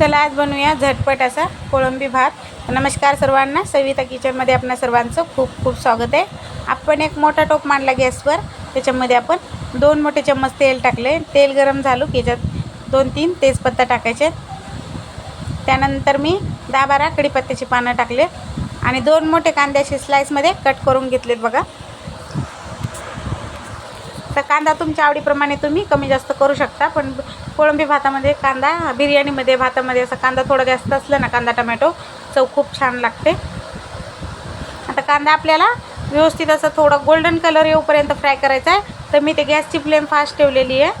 चला आज बनवूया झटपट असा कोळंबी भात. नमस्कार सर्वांना. सविता किचनमध्ये आपणा सर्वांचं खूप खूप स्वागत आहे. आपण एक मोठा टोप मांडला गॅसवर. त्याच्यामध्ये आपण दोन मोठे चम्मच तेल टाकले तेल गरम झालं की याच्यात दोन तीन तेजपत्ता टाकायचे त्यानंतर मी दहा बारा कढीपत्त्याची पानं टाकले आणि दोन मोठे कांद्याचे स्लाईसमध्ये कट करून घेतलेत बघा. तर कांदा तुमच्या आवडीप्रमाणे तुम्ही कमी जास्त करू शकता पण कोळंबी भातामध्ये कांदा बिर्याणीमध्ये भातामध्ये असा कांदा थोडा जास्त असला ना कांदा टमॅटो चव खूप छान लागते. आता कांदा आपल्याला व्यवस्थित असं थोडं गोल्डन कलर येऊपर्यंत फ्राय करायचा आहे तर मी ते गॅसची फ्लेम फास्ट ठेवलेली आहे.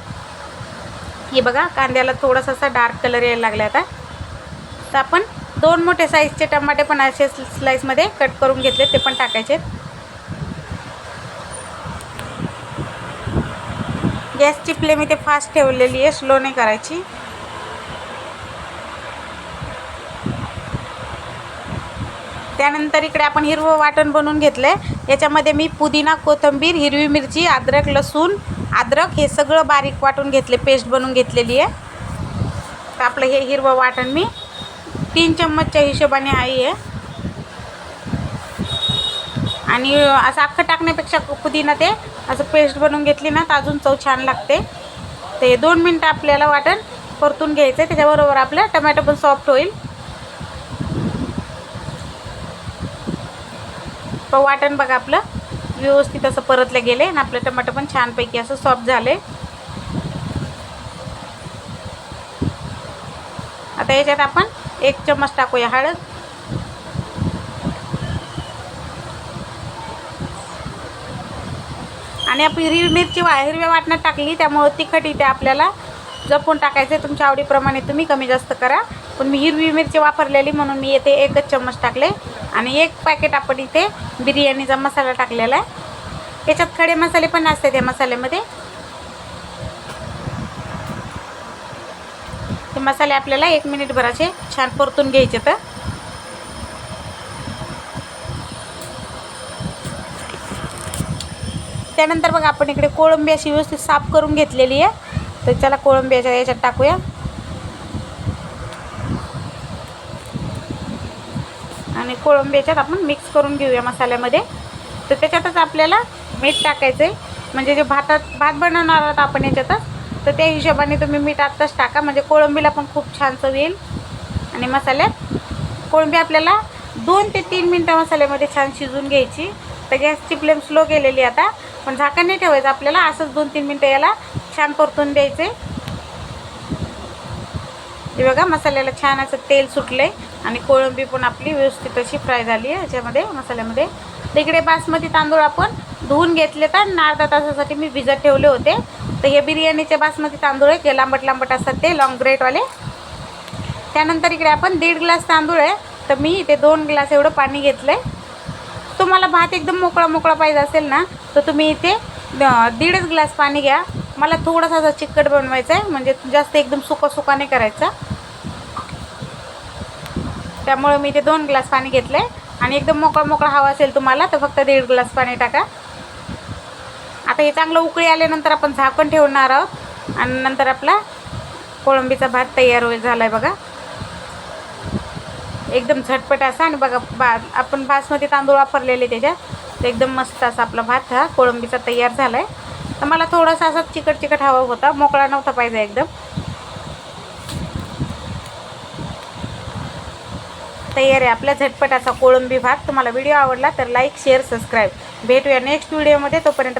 हे बघा कांद्याला थोडासा असा डार्क कलर यायला लागला आता. तर आपण दोन मोठे साईजचे टमाटे पण असे स्लाईसमध्ये कट करून घेतले ते पण टाकायचे. गॅसची फ्लेम इथे फास्ट ठेवलेली आहे स्लो नाही करायची. त्यानंतर इकडे आपण हिरवं वाटण बनवून घेतलं आहे याच्यामध्ये मी पुदिना कोथिंबीर हिरवी मिरची अद्रक लसूण अद्रक हे सगळं बारीक वाटून घेतले पेस्ट बनवून घेतलेली आहे. तर आपलं हे हिरवं वाटण मी तीन चम्मचच्या हिशोबाने आहे आहे आणि असं अख्खं टाकण्यापेक्षा पुदिना ते असं पेस्ट बनवून घेतली ना तर अजून चव छान लागते. ते दोन मिनटं आपल्याला वाटण परतून घ्यायचं आहे त्याच्याबरोबर आपलं टमॅटो पण सॉफ्ट होईल. वाटण बघा आपलं. व्यवस्थित असं परतलं गेले आणि आपलं टमाटर पण छानपैकी असं सॉफ्ट झाले. आता याच्यात आपण एक चम्मच टाकूया हळद. आणि आपण हिरवी मिरची वा हिरव्या वाटण्यात टाकली त्यामुळं तिखट इथे आपल्याला जपून टाकायचं आहे तुमच्या आवडीप्रमाणे तुम्ही कमी जास्त करा. पण मी हिरवी मिरची वापरलेली म्हणून मी येथे एकच चम्मच टाकले. आणि एक पॅकेट आपण इथे बिर्याणीचा मसाला टाकलेला आहे. याच्यात खडे मसाले पण असतात या मसाल्यामध्ये. ते मसाले आपल्याला एक मिनिटभराचे छान परतून घ्यायचे तर. त्यानंतर मग आपण इकडे कोळंबी अशी व्यवस्थित साफ करून घेतलेली आहे. तर त्याला कोळंबीच्या याच्यात टाकूया. आणि कोळंबी याच्यात आपण मिक्स करून घेऊया मसाल्यामध्ये. तर त्याच्यातच आपल्याला मीठ टाकायचं आहे म्हणजे जे भातात भात बनवणार आहोत आपण याच्यातच तर त्या हिशोबाने तुम्ही मीठ आत्ताच टाका. म्हणजे कोळंबीला पण खूप छान चव येईल आणि मसाल्यात कोळंबी आपल्याला दोन ते तीन मिनटं मसाल्यामध्ये छान शिजून घ्यायची. तर गॅसची फ्लेम स्लो केलेली आता. पण झाकण नाही ठेवायचं आपल्याला. असंच दोन तीन मिनटं याला छान परतून द्यायचे. हे बघा मसाल्याला छान असं तेल सुटलं आहे आणि कोळंबी पण आपली व्यवस्थित अशी फ्राय झाली आहे. याच्यामध्ये मसाल्यामध्ये. तिकडे बासमती तांदूळ आपण धुवून घेतले तर आणि अर्धा तासासाठी मी भिजत ठेवले होते. तर हे बिर्याणीचे बासमती तांदूळ आहे जे लांबट लांबट असतात ते लॉंग ग्रेटवाले त्यानंतर इकडे आपण दीड ग्लास तांदूळ आहे. तर मी इथे दोन ग्लास एवढं पाणी घेतलं आहे तुम्हाला भात एकदम मोकळा मोकळा पाहिजे असेल ना तर तुम्ही इथे दीडच ग्लास पाणी घ्या. मला थोडासा असा चिकट बनवायचा आहे म्हणजे जास्त एकदम सुका सुका नाही करायचा. त्यामुळे मी इथे दोन ग्लास पाणी घेतलं आहे आणि एकदम मोकळा मोकळा हवा असेल तुम्हाला तर फक्त दीड ग्लास पाणी टाका. आता हे चांगलं उकळी आल्यानंतर आपण झाकण ठेवणार आहोत. आणि नंतर आपला कोळंबीचा भात तयार होईल झाला आहे बघा. एकदम झटपट असा. आणि बघा बा आपण बासमती तांदूळ वापरलेले त्याच्यात. एकदम मस्त असा आपला भात हा कोळंबीचा तयार झाला आहे तर मला थोडासा असा चिकट चिकट हवा होता. मोकळा नव्हता पाहिजे एकदम. तयार आहे आपल्या झटपट असा कोळंबी भात. तुम्हाला व्हिडिओ आवडला तर लाईक शेअर सबस्क्राईब भेटूया नेक्स्ट व्हिडिओमध्ये तोपर्यंत